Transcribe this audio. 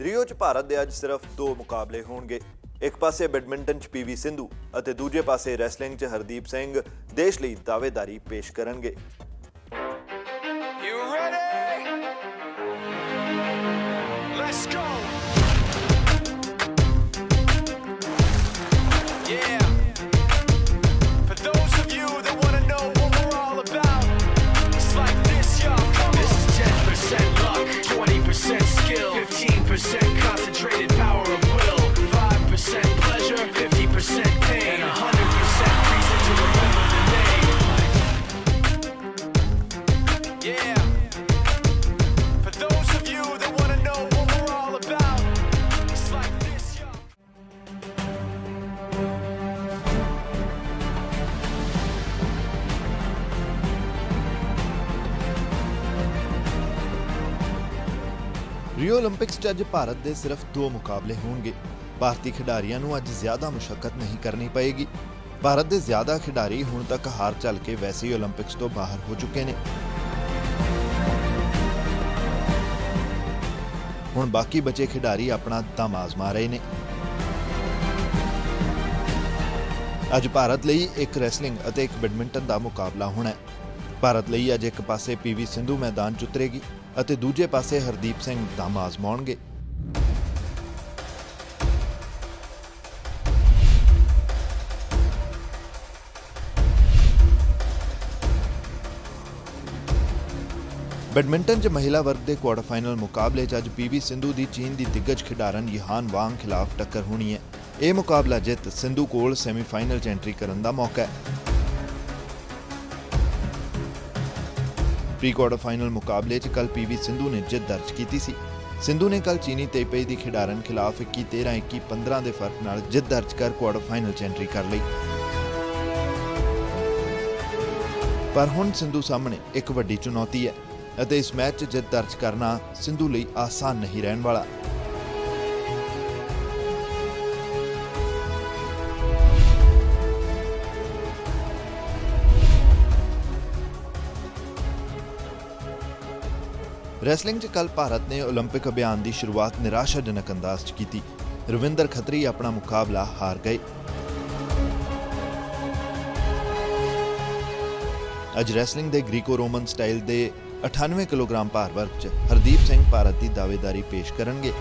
ਰਿਓ 'ਚ ਭਾਰਤ ਦੇ ਅੱਜ ਸਿਰਫ ਦੋ ਮੁਕਾਬਲੇ ਹੋਣਗੇ। ਇੱਕ ਪਾਸੇ ਬੈਡਮਿੰਟਨ 'ਚ ਪੀਵੀ ਸਿੰਧੂ ਅਤੇ ਦੂਜੇ ਪਾਸੇ ਰੈਸਲਿੰਗ 'ਚ ਹਰਦੀਪ ਸਿੰਘ ਦੇਸ਼ ਲਈ ਦਾਅਵੇਦਾਰੀ ਪੇਸ਼ ਕਰਨਗੇ। ਰਿਓ 올림픽ਸ 'ਚ ਅੱਜ ਭਾਰਤ ਦੇ ਸਿਰਫ ਦੋ ਮੁਕਾਬਲੇ ਹੋਣਗੇ। ਭਾਰਤੀ ਖਿਡਾਰੀਆਂ ਨੂੰ ਅੱਜ ਜ਼ਿਆਦਾ ਮੁਸ਼ਕਲ ਨਹੀਂ ਕਰਨੀ ਪਏਗੀ। ਭਾਰਤ ਦੇ ਜ਼ਿਆਦਾ ਖਿਡਾਰੀ ਹੁਣ ਤੱਕ ਹਾਰ ਚੱਲ ਕੇ ਵੈਸੇ ਹੀ 올림픽ਸ ਤੋਂ ਬਾਹਰ ਹੋ ਚੁੱਕੇ ਨੇ। ਹੁਣ ਬਾਕੀ ਬਚੇ ਖਿਡਾਰੀ ਆਪਣਾ ਦਮ ਆਜ਼ਮਾ ਰਹੇ ਨੇ। ਅੱਜ ਭਾਰਤ ਲਈ ਇੱਕ ਰੈਸਲਿੰਗ ਅਤੇ ਇੱਕ ਬੈਡਮਿੰਟਨ ਦਾ ਮੁਕਾਬਲਾ ਹੋਣਾ ਹੈ। ਭਾਰਤ ਲਈ ਅੱਜ ਇੱਕ ਪਾਸੇ ਪੀਵੀ ਸਿੰਧੂ ਮੈਦਾਨ 'ਚ ਉਤਰੇਗੀ ਅਤੇ ਦੂਜੇ ਪਾਸੇ ਹਰਦੀਪ ਸਿੰਘ ਦਮ ਆਜ਼ਮਾਉਣਗੇ। ਬੈਡਮਿੰਟਨ 'ਚ ਮਹਿਲਾ ਵਰਗ ਦੇ ਕੁਆਰਟਰ ਫਾਈਨਲ ਮੁਕਾਬਲੇ 'ਚ ਅੱਜ ਪੀਵੀ ਸਿੰਧੂ ਦੀ ਚੀਨ ਦੀ ਦਿੱਗਜ ਖਿਡਾਰਨ ਯਹਾਨ ਵਾਂਗ ਖਿਲਾਫ ਟੱਕਰ ਹੋਣੀ ਹੈ। ਇਹ ਮੁਕਾਬਲਾ ਜਿੱਤ ਸਿੰਧੂ ਕੋਲ ਸੈਮੀਫਾਈਨਲ 'ਚ ਐਂਟਰੀ ਕਰਨ ਦਾ ਮੌਕਾ ਹੈ। ਪ੍ਰੀ ਕੁਆਰਟਰ ਫਾਈਨਲ ਮੁਕਾਬਲੇ 'ਚ ਕੱਲ ਪੀਵੀ ਸਿੰਧੂ ਨੇ ਜਿੱਤ ਦਰਜ ਕੀਤੀ ਸੀ। ਸਿੰਧੂ ਨੇ ਕੱਲ ਚੀਨੀ ਤੇਪਈ ਦੀ ਖਿਡਾਰਨ ਖਿਲਾਫ 21-13 21-15 ਦੇ ਫ਼ਰਕ ਨਾਲ ਜਿੱਤ ਦਰਜ ਕਰ ਕੁਆਰਟਰ ਫਾਈਨਲ 'ਚ ਐਂਟਰੀ ਕਰ ਲਈ। ਪਰ ਹੁਣ ਸਿੰਧੂ ਸਾਹਮਣੇ ਇੱਕ ਵੱਡੀ ਚੁਣੌਤੀ ਹੈ ਅਤੇ ਇਸ ਮੈਚ 'ਚ ਜਿੱਤ ਦਰਜ ਕਰਨਾ ਸਿੰਧੂ ਲਈ ਆਸਾਨ ਨਹੀਂ ਰਹਿਣ ਵਾਲਾ। ਰੈਸਲਿੰਗ 'ਚ ਕੱਲ ਭਾਰਤ ਨੇ 올림픽 ਅਭਿਆਨ ਦੀ ਸ਼ੁਰੂਆਤ ਨਿਰਾਸ਼ਾਜਨਕ ਅੰਦਾਜ਼ 'ਚ ਕੀਤੀ ਰਵਿੰਦਰ ਖੱਤਰੀ ਆਪਣਾ ਮੁਕਾਬਲਾ ਹਾਰ ਗਏ ਅੱਜ ਰੈਸਲਿੰਗ ਦੇ ਗ੍ਰੀਕੋ ਰੋਮਨ ਸਟਾਈਲ ਦੇ 98 ਕਿਲੋਗ੍ਰਾਮ ਭਾਰ ਵਰਗ 'ਚ ਹਰਦੀਪ ਸਿੰਘ ਭਾਰਤ ਦੀ ਦਾਅਵੇਦਾਰੀ ਪੇਸ਼ ਕਰਨਗੇ